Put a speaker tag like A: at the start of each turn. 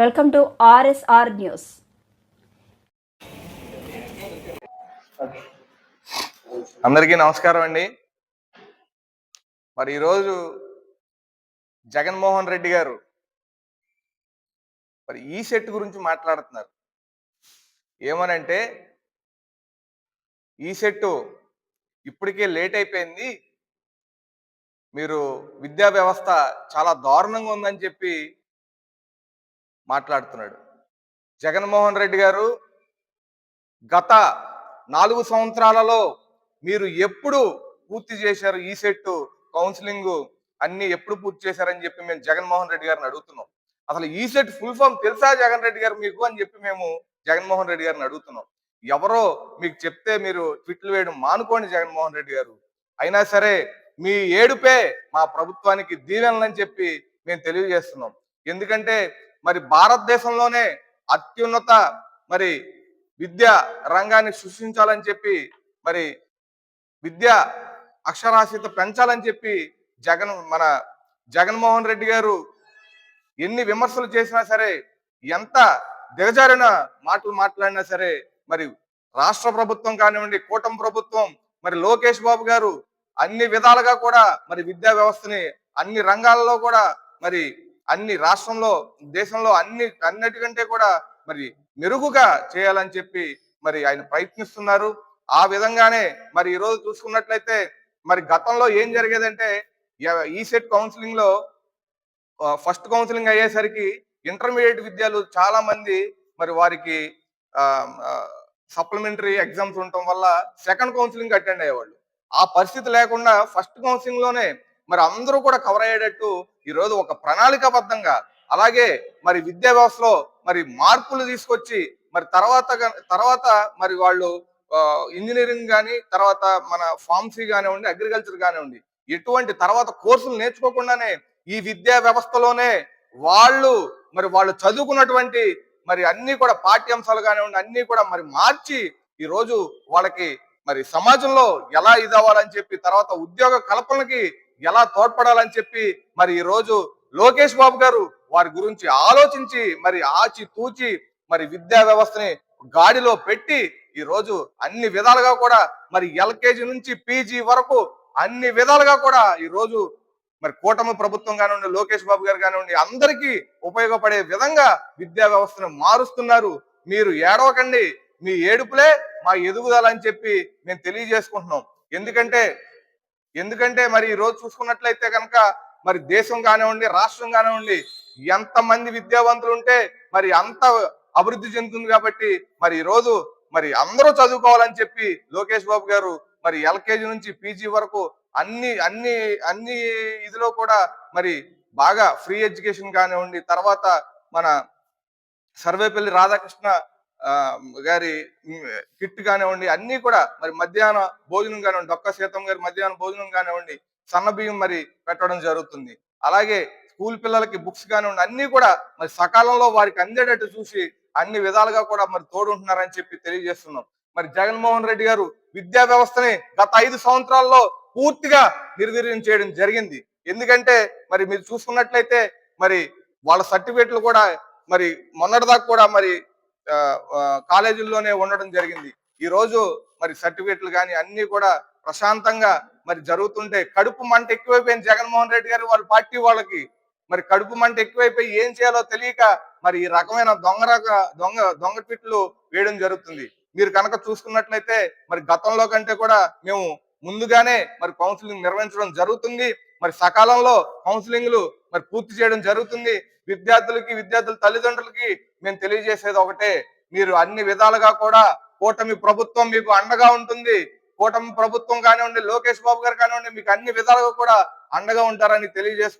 A: Welcome to RSR news.
B: అందరికీ నమస్కారం అండి. మరి ఈరోజు జగన్మోహన్ రెడ్డి గారు మరి ఈ సెట్ గురించి మాట్లాడుతున్నారు. ఏమనంటే ఈ సెట్ ఇప్పటికే లేట్ అయిపోయింది. మీరు విద్యా వ్యవస్థ చాలా దారుణంగా ఉందని చెప్పి మాట్లాడుతున్నాడు. జగన్మోహన్ రెడ్డి గారు గత నాలుగు సంవత్సరాలలో మీరు ఎప్పుడు పూర్తి చేశారు ఈ సెట్ కౌన్సిలింగ్ అన్ని ఎప్పుడు పూర్తి చేశారని చెప్పి మేము జగన్మోహన్ రెడ్డి గారిని అడుగుతున్నాం. అసలు ఈ సెట్ ఫుల్ ఫామ్ తెలుసా జగన్ రెడ్డి గారు మీకు అని చెప్పి మేము జగన్మోహన్ రెడ్డి గారిని అడుగుతున్నాం. ఎవరో మీకు చెప్తే మీరు ట్విట్లు వేయడం మానుకోండి జగన్మోహన్ రెడ్డి గారు. అయినా సరే మీ ఏడుపే మా ప్రభుత్వానికి దీవెనలని చెప్పి మేము తెలియజేస్తున్నాం. ఎందుకంటే మరి భారతదేశంలోనే అత్యున్నత మరి విద్యా రంగాన్ని సృష్టించాలని చెప్పి మరి విద్య అక్షరాస్యత పెంచాలని చెప్పి జగన్ మన జగన్మోహన్ రెడ్డి గారు ఎన్ని విమర్శలు చేసినా సరే ఎంత దిగజారిన మాటలు మాట్లాడినా సరే మరి రాష్ట్ర ప్రభుత్వం కానివ్వండి కూటమి ప్రభుత్వం మరి లోకేష్ బాబు గారు అన్ని విధాలుగా కూడా మరి విద్యా వ్యవస్థని అన్ని రంగాల్లో కూడా మరి అన్ని రాష్ట్రంలో దేశంలో అన్ని అన్నిటికంటే కూడా మరి మెరుగుగా చేయాలని చెప్పి మరి ఆయన ప్రయత్నిస్తున్నారు. ఆ విధంగానే మరి ఈరోజు చూసుకున్నట్లయితే మరి గతంలో ఏం జరిగేదంటే ఈ సెట్ కౌన్సిలింగ్లో ఫస్ట్ కౌన్సిలింగ్ అయ్యేసరికి ఇంటర్మీడియట్ విద్యాలు చాలా మంది మరి వారికి సప్లిమెంటరీ ఎగ్జామ్స్ ఉండటం వల్ల సెకండ్ కౌన్సిలింగ్ అటెండ్ అయ్యేవాళ్ళు. ఆ పరిస్థితి లేకుండా ఫస్ట్ కౌన్సిలింగ్లోనే మరి అందరూ కూడా కవర్ అయ్యేటట్టు ఈ రోజు ఒక ప్రణాళికాబద్ధంగా అలాగే మరి విద్యా వ్యవస్థలో మరి మార్పులు తీసుకొచ్చి మరి తర్వాత తర్వాత మరి వాళ్ళు ఇంజనీరింగ్ కానీ తర్వాత మన ఫార్మసీ కానివ్వండి అగ్రికల్చర్ కానివ్వండి ఎటువంటి తర్వాత కోర్సులు నేర్చుకోకుండానే ఈ విద్యా వ్యవస్థలోనే వాళ్ళు మరి వాళ్ళు చదువుకున్నటువంటి మరి అన్ని కూడా పాఠ్యాంశాలు కానివ్వండి అన్ని కూడా మరి మార్చి ఈ రోజు వాళ్ళకి మరి సమాజంలో ఎలా ఇదవ్వాలని చెప్పి తర్వాత ఉద్యోగ కల్పనకి ఎలా తోడ్పడాలని చెప్పి మరి ఈ రోజు లోకేష్ బాబు గారు వారి గురించి ఆలోచించి మరి ఆచి తూచి మరి విద్యా వ్యవస్థని గాడిలో పెట్టి ఈ రోజు అన్ని విధాలుగా కూడా మరి ఎల్కేజీ నుంచి పీజీ వరకు అన్ని విధాలుగా కూడా ఈ రోజు మరి కూటమి ప్రభుత్వం కానివ్వండి లోకేష్ బాబు గారు కానివ్వండి అందరికీ ఉపయోగపడే విధంగా విద్యా వ్యవస్థను మారుస్తున్నారు. మీరు ఏడవకండి. మీ ఏడుపులే మా ఎదుగుదల అని చెప్పి మేము తెలియజేసుకుంటున్నాం. ఎందుకంటే ఎందుకంటే మరి ఈ రోజు చూసుకున్నట్లయితే కనుక మరి దేశం కానివ్వండి రాష్ట్రం కానివ్వండి ఎంతమంది విద్యావంతులు ఉంటే మరి అంత అభివృద్ధి చెందుతుంది కాబట్టి మరి ఈ రోజు మరి అందరూ చదువుకోవాలని చెప్పి లోకేష్ బాబు గారు మరి ఎల్కేజీ నుంచి పీజీ వరకు అన్ని అన్ని అన్ని ఇదిలో కూడా మరి బాగా ఫ్రీ ఎడ్యుకేషన్ కానివ్వండి తర్వాత మన సర్వేపల్లి రాధాకృష్ణ గారి కిట్ కానివ్వండి అన్ని కూడా మరి మధ్యాహ్న భోజనం కానివ్వండి డొక్క సీతం గారి మధ్యాహ్న భోజనం కానివ్వండి సన్నబియ్యం మరి పెట్టడం జరుగుతుంది. అలాగే స్కూల్ పిల్లలకి బుక్స్ కానివ్వండి అన్ని కూడా మరి సకాలంలో వారికి అందేటట్టు చూసి అన్ని విధాలుగా కూడా మరి తోడుంటున్నారని చెప్పి తెలియజేస్తున్నాం. మరి జగన్మోహన్ రెడ్డి గారు విద్యా వ్యవస్థని గత ఐదు సంవత్సరాల్లో పూర్తిగా నిర్వీర్యం చేయడం జరిగింది. ఎందుకంటే మరి మీరు చూసుకున్నట్లయితే మరి వాళ్ళ సర్టిఫికేట్లు కూడా మరి మొన్నటిదాకా కూడా మరి కాలేజీల్లోనే ఉండడం జరిగింది. ఈ రోజు మరి సర్టిఫికేట్లు కానీ అన్ని కూడా ప్రశాంతంగా మరి జరుగుతుంటే కడుపు మంట ఎక్కువైపోయింది జగన్మోహన్ రెడ్డి గారు వాళ్ళ పార్టీ వాళ్ళకి. మరి కడుపు మంట ఎక్కువైపోయి ఏం చేయాలో తెలియక మరి ఈ రకమైన దొంగ రక దొంగ దొంగ ట్విట్లు వేయడం జరుగుతుంది. మీరు కనుక చూసుకున్నట్లయితే మరి గతంలో కంటే కూడా మేము ముందుగానే మరి కౌన్సిలింగ్ నిర్వహించడం జరుగుతుంది. మరి సకాలంలో కౌన్సిలింగ్లు మరి పూర్తి చేయడం జరుగుతుంది. విద్యార్థులకి విద్యార్థుల తల్లిదండ్రులకి మేము తెలియజేసేది ఒకటే. మీరు అన్ని విధాలుగా కూడా కూటమి ప్రభుత్వం మీకు అండగా ఉంటుంది. కూటమి ప్రభుత్వం కానివ్వండి లోకేష్ బాబు గారు కానివ్వండి మీకు అన్ని విధాలుగా కూడా అండగా ఉంటారని తెలియజేసుకుంటారు